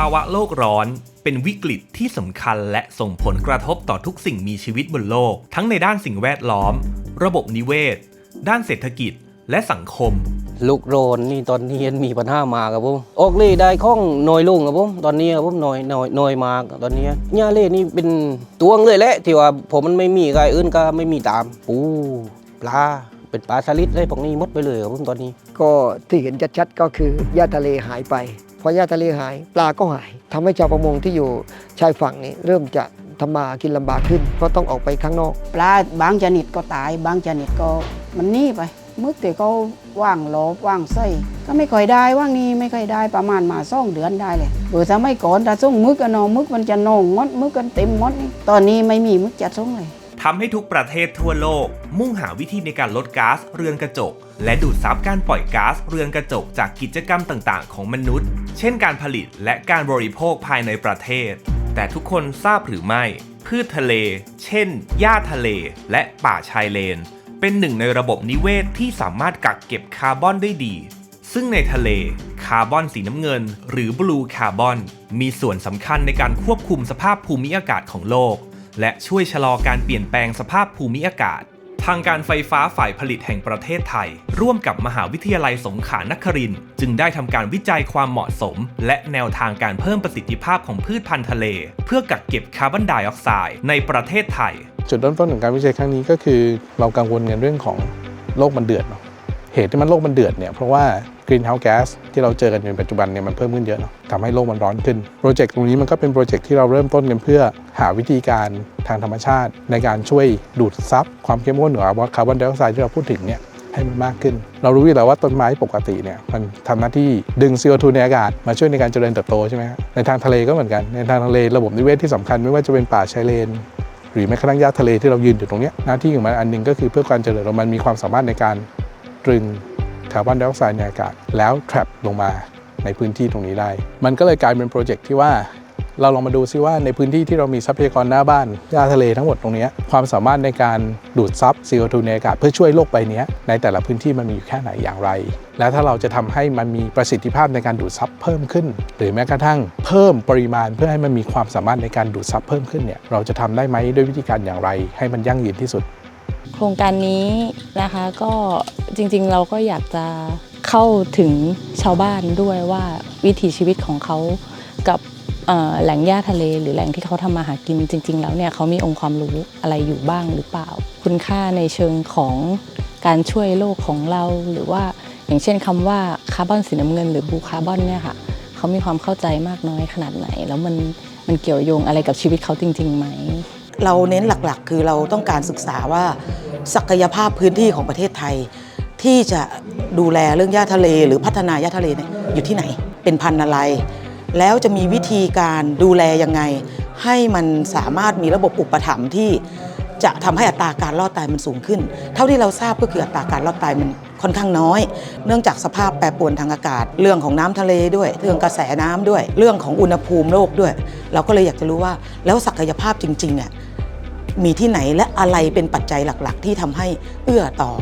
าวะโลกร้อน เป็นวิกฤตที่สำคัญและส่งผลกระทบต่อทุกสิ่งมีชีวิตบนโลก ทั้งในด้านสิ่งแวดล้อม ระบบนิเวศ ด้านเศรษฐกิจ และสังคม ลูกโรนนี่ตอนนี้มีปัญหามาครับผมออกเล่ได้ข้องน้อยลงครับผมตอนนี้ครับผมน้อยน้อยน้อยมากตอนนี้หญ้าเล่นี่เป็นตวงเลยแหละที่ว่าผมมันไม่มีใครอื่นก็ไม่มีตามปูปลาเป็นปลาสลิดเลยพวกนี้หมดไปเลยครับผมตอนนี้ ก็ที่เห็นชัดๆก็คือหญ้าทะเลหายไป พอหญ้าทะเลหาย ปลาก็หายทำให้ชาวประมงที่อยู่ชายฝั่งนี้เริ่มจะทำมากินลำบากขึ้น เพราะต้องออกไปข้างนอก ปลาบางชนิดก็ตาย บางชนิดก็มันหนี่ไปมึกแต่ก็ว่างหลบว่างไส้ก็ไม่ค่อยได้ว่างนี้ไม่ค่อยได้ประมาณมาซ่องเดือนได้เลยเออถ้าไม่ก่อนถ้าส่งมึกกันนองมึกมันจะนองมดมึกกันเต็มมดนี่ตอนนี้ไม่มีมึกจัดส่งเลย ทำให้ทุกประเทศทั่วโลก มุ่งหาวิธีในการลดก๊าซเรือนกระจก และดูดซับการปล่อยก๊าซเรือนกระจกจากกิจกรรมต่าง ๆ ของมนุษย์ เช่นการผลิตและการบริโภคภายในประเทศ แต่ทุกคนทราบหรือไม่ พืชทะเล เช่น หญ้าทะเล และป่าชายเลน เป็นหนึ่งในระบบนิเวศที่สามารถกักเก็บคาร์บอนได้ดี ซึ่งในทะเลคาร์บอนสีน้ำเงิน หรือบลูคาร์บอนมีส่วนสำคัญในการควบคุมสภาพภูมิอากาศของโลก และช่วยชะลอการเปลี่ยนแปลงสภาพภูมิอากาศ ทางการไฟฟ้าฝ่ายผลิตแห่งประเทศไทย ร่วมกับมหาวิทยาลัยสงขลานครินจึงได้ทำการวิจัยความเหมาะสม และแนวทางการเพิ่มประสิทธิภาพของพืชพันธุ์ทะเล เพื่อกักเก็บคาร์บอนไดออกไซด์ในประเทศไทย จุดเริ่มต้นของการวิจัยครั้งนี้ก็คือ เรากังวลในเรื่องของโลกมันเดือดเนาะ เหตุที่มันโลกมันเดือดเนี่ยเพราะว่ากรีนเฮาส์แก๊สที่เราเจอกันในปัจจุบันเนี่ยมันเพิ่มขึ้นเยอะเนาะทำให้โลกมันร้อนขึ้น โปรเจกต์ตรงนี้มันก็เป็นโปรเจกต์ที่เราเริ่มต้นกันเพื่อหาวิธีการทางธรรมชาติ ในการช่วยดูดซับความเข้มข้นของคาร์บอนไดออกไซด์ที่เราพูดถึงเนี่ยให้มันมากขึ้น เรารู้อยู่แล้วว่าต้นไม้ปกติเนี่ยมันทำหน้าที่ดึง CO2 ในอากาศ มาช่วยในการเจริญเติบโตใช่ไหมในทางทะเลก็เหมือนกัน ในทางทะเลระบบนิเวศที่สำคัญไม่ว่าจะเป็นป่าชายเลน หรือแม้กระทั่งหญ้าทะเลที่เรายืนอยู่ตรงนี้หน้าที่ของมันอันนึงก็คือเพื่อการเจริญมันมีความสามารถในการ ตรึงคาร์บอนไดออกไซด์ในอากาศ แล้ว trap ลงมาในพื้นที่ตรงนี้ได้ มันก็เลยกลายเป็นโปรเจกต์ที่ว่าเราลองมาดูซิว่าในพื้นที่ที่เรามีทรัพยากรหน้าบ้านหญ้าทะเลทั้งหมดตรงนี้ ความสามารถในการดูดซับ CO2 ในอากาศเพื่อช่วยโลกใบเนี้ยในแต่ละพื้นที่มันมีอยู่แค่ไหนอย่างไร และถ้าเราจะทำให้มันมีประสิทธิภาพในการดูดซับเพิ่มขึ้น หรือแม้กระทั่งเพิ่มปริมาณเพื่อให้มันมีความสามารถในการดูดซับเพิ่มขึ้นเนี่ยเราจะทำได้ไหมด้วยวิธีการอย่างไร ให้มันยั่งยืนที่สุด โครงการนี้นะคะก็จริงๆเราก็อยากจะเข้าถึงชาวบ้านด้วยว่าวิถีชีวิตของเขากับแหล่งหญ้าทะเล หรือแหล่งที่เขาทำมาหากินจริง ๆ แล้วเนี่ยเขามีองค์ความรู้อะไรอยู่บ้างหรือเปล่า คุณค่าในเชิงของการช่วยโลกของเราหรือว่าอย่างเช่นคำว่าคาร์บอนสีน้ำเงิน หรือบูคาร์บอนเนี่ยค่ะเขามีความเข้าใจมากน้อยขนาดไหน แล้วมันมันเกี่ยวโยงอะไรกับชีวิตเขาจริงๆไหม เราเน้นหลักๆ คือเราต้องการศึกษาว่าศักยภาพพื้นที่ของประเทศไทย ที่จะดูแลเรื่องหญ้าทะเล หรือพัฒนาหญ้าทะเลเนี่ยอยู่ที่ไหน เป็นพันธุ์อะไร แล้วจะมีวิธีการดูแลยังไง ให้มันสามารถมีระบบอุปถัมภ์ที่จะทำให้อัตราการรอดตายมันสูงขึ้น เท่าที่เราทราบก็คืออัตราการรอดตายมันค่อนข้างน้อย เนื่องจากสภาพแปรปรวนทางอากาศ เรื่องของน้ำทะเลด้วย เรื่องกระแสน้ำด้วย เรื่องของอุณหภูมิโลกด้วย เราก็เลยอยากจะรู้ว่าแล้วศักยภาพจริงๆเนี่ย มีที่ไหนและอะไรเป็นปัจจัยหลักๆ ที่ทำให้เอื้อต่อ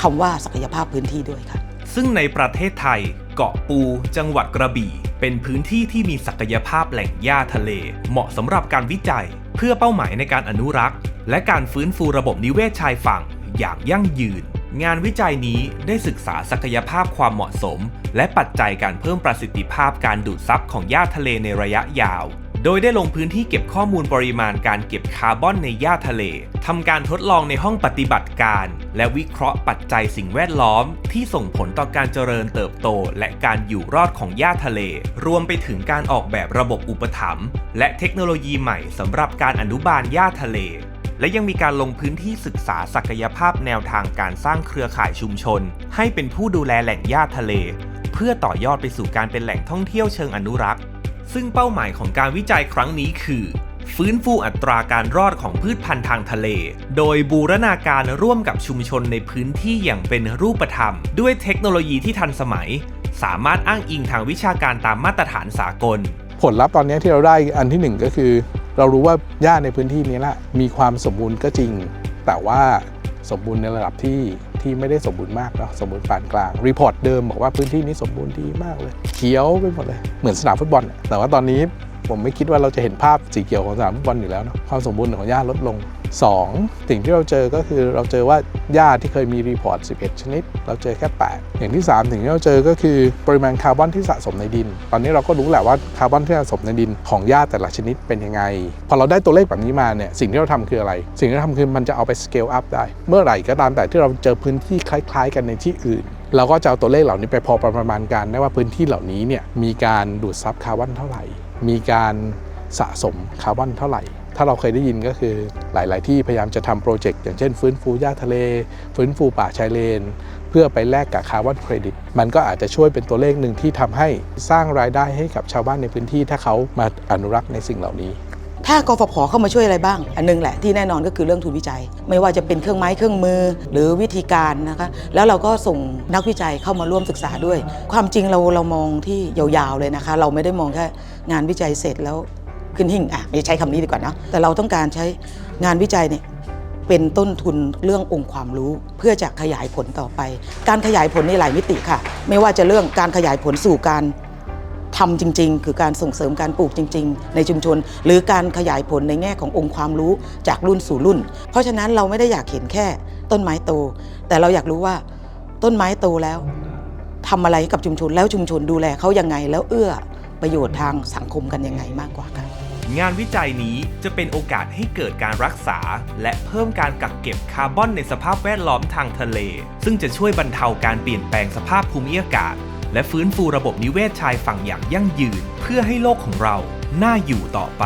คำว่าศักยภาพพื้นที่ด้วยค่ะ ซึ่งในประเทศไทย เกาะปู จังหวัดกระบี่ เป็นพื้นที่ที่มีศักยภาพแหล่งหญ้าทะเล เหมาะสำหรับการวิจัย เพื่อเป้าหมายในการอนุรักษ์ และการฟื้นฟูระบบนิเวศชายฝั่ง อย่างยั่งยืน งานวิจัยนี้ได้ศึกษาศักยภาพความเหมาะสม และปัจจัยการเพิ่มประสิทธิภาพการดูดซับของหญ้าทะเลในระยะยาว โดยได้ลงพื้นที่เก็บข้อมูลปริมาณการเก็บคาร์บอนในหญ้าทะเล ทำการทดลองในห้องปฏิบัติการ และวิเคราะห์ปัจจัยสิ่งแวดล้อม ที่ส่งผลต่อการเจริญเติบโต และการอยู่รอดของหญ้าทะเล รวมไปถึงการออกแบบระบบอุปถัมภ์และเทคโนโลยีใหม่สำหรับการอนุบาลหญ้าทะเล และยังมีการลงพื้นที่ศึกษาศักยภาพแนวทางการสร้างเครือข่ายชุมชน ให้เป็นผู้ดูแลแหล่งหญ้าทะเล เพื่อต่อยอดไปสู่การเป็นแหล่งท่องเที่ยวเชิงอนุรักษ์ ซึ่งเป้าหมายของการวิจัยครั้งนี้คือ ฟื้นฟูอัตราการรอดของพืชพันธุ์ทางทะเล โดยบูรณาการร่วมกับชุมชนในพื้นที่อย่างเป็นรูปธรรม ด้วยเทคโนโลยีที่ทันสมัย สามารถอ้างอิงทางวิชาการตามมาตรฐานสากล ผลลัพธ์ตอนนี้ที่เราได้อันที่หนึ่งก็คือ เรารู้ว่าหญ้าในพื้นที่นี้แหละมีความสมบูรณ์ก็จริง แต่ว่า สมบูรณ์ในระดับที่ที่ไม่ได้สมบูรณ์มากเนาะสมบูรณ์ปานกลางรีพอร์ตเดิมบอกว่าพื้นที่นี้สมบูรณ์ดีมากเลย เขียวไปหมดเลยเหมือนสนามฟุตบอลแต่ว่าตอนนี้ผมไม่คิดว่าเราจะเห็นภาพสีเขียวของสนามฟุตบอลอยู่แล้วเนาะความสมบูรณ์ของหญ้าลดลง 2. สิ่งที่เราเจอก็คือเราเจอว่าหญ้าที่เคยมีรีพอร์ต 11 ชนิด เราเจอแค่ 8 อย่างที่3สิ่งที่เราเจอก็คือปริมาณคาร์บอนที่สะสมในดิน ตอนนี้เราก็รู้แหละว่าคาร์บอนที่สะสมในดินของหญ้าแต่ละชนิดเป็นยังไง พอเราได้ตัวเลขแบบนี้มาเนี่ยสิ่งที่เราทำคืออะไร สิ่งที่เราทำคือมันจะเอาไป scale up ได้ เมื่อไหร่ก็ตามแต่ที่เราเจอพื้นที่คล้าย ๆ กันในที่อื่นเราก็จะเอาตัวเลขเหล่านี้ไปพอประมาณการได้ว่าพื้นที่เหล่านี้เนี่ยมีการดูดซับคาร์บอนเท่าไหร่ มีการสะสมคาร์บอนเท่าไหร่ ถ้าเราเคยได้ยินก็คือหลาย ๆ ที่พยายามจะทำโปรเจกต์อย่างเช่น ฟื้นฟูหญ้าทะเล ฟื้นฟูป่าชายเลน เพื่อไปแลกกับคาร์บอนเครดิต มันก็อาจจะช่วยเป็นตัวเลขหนึ่งที่ทำให้สร้างรายได้ให้กับชาวบ้านในพื้นที่ ถ้าเขามาอนุรักษ์ในสิ่งเหล่านี้ ถ้ากฟผเข้ามาช่วยอะไรบ้าง อันหนึงแหละที่แน่นอนก็คือเรื่องทุนวิจัย ไม่ว่าจะเป็นเครื่องไม้เครื่องมือหรือวิธีการนะคะแล้วเราก็ส่งนักวิจัยเข้ามาร่วมศึกษาด้วย ความจริงเราเรามองที่ยาวๆเลยนะคะ เราไม่ได้มองแค่งานวิจัยเสร็จแล้ว ขึ้นหิ่งอะไม่ใช้คำนี้ดีกว่านะแต่เราต้องการใช้งานวิจัยเนี่ยเป็นต้นทุนเรื่ององค์ความรู้ เพื่อจะขยายผลต่อไป การขยายผลในหลายมิติค่ะ ไม่ว่าจะเรื่องการขยายผลสู่การทำจริง ๆ คือการส่งเสริมการปลูกจริง ๆ ในชุมชน หรือการขยายผลในแง่ขององค์ความรู้จากรุ่นสู่รุ่น เพราะฉะนั้นเราไม่ได้อยากเห็นแค่ต้นไม้โต แต่เราอยากรู้ว่าต้นไม้โตแล้วทำอะไรกับชุมชนแล้วชุมชนดูแลเขายังไงแล้วเอื้อประโยชน์ทางสังคมกันยังไงมากกว่าค่ะ งานวิจัยนี้จะเป็นโอกาสให้เกิดการรักษา และเพิ่มการกักเก็บคาร์บอนในสภาพแวดล้อมทางทะเล ซึ่งจะช่วยบรรเทาการเปลี่ยนแปลงสภาพภูมิอากาศ และฟื้นฟูระบบนิเวศชายฝั่งอย่างยั่งยืน เพื่อให้โลกของเราน่าอยู่ต่อไป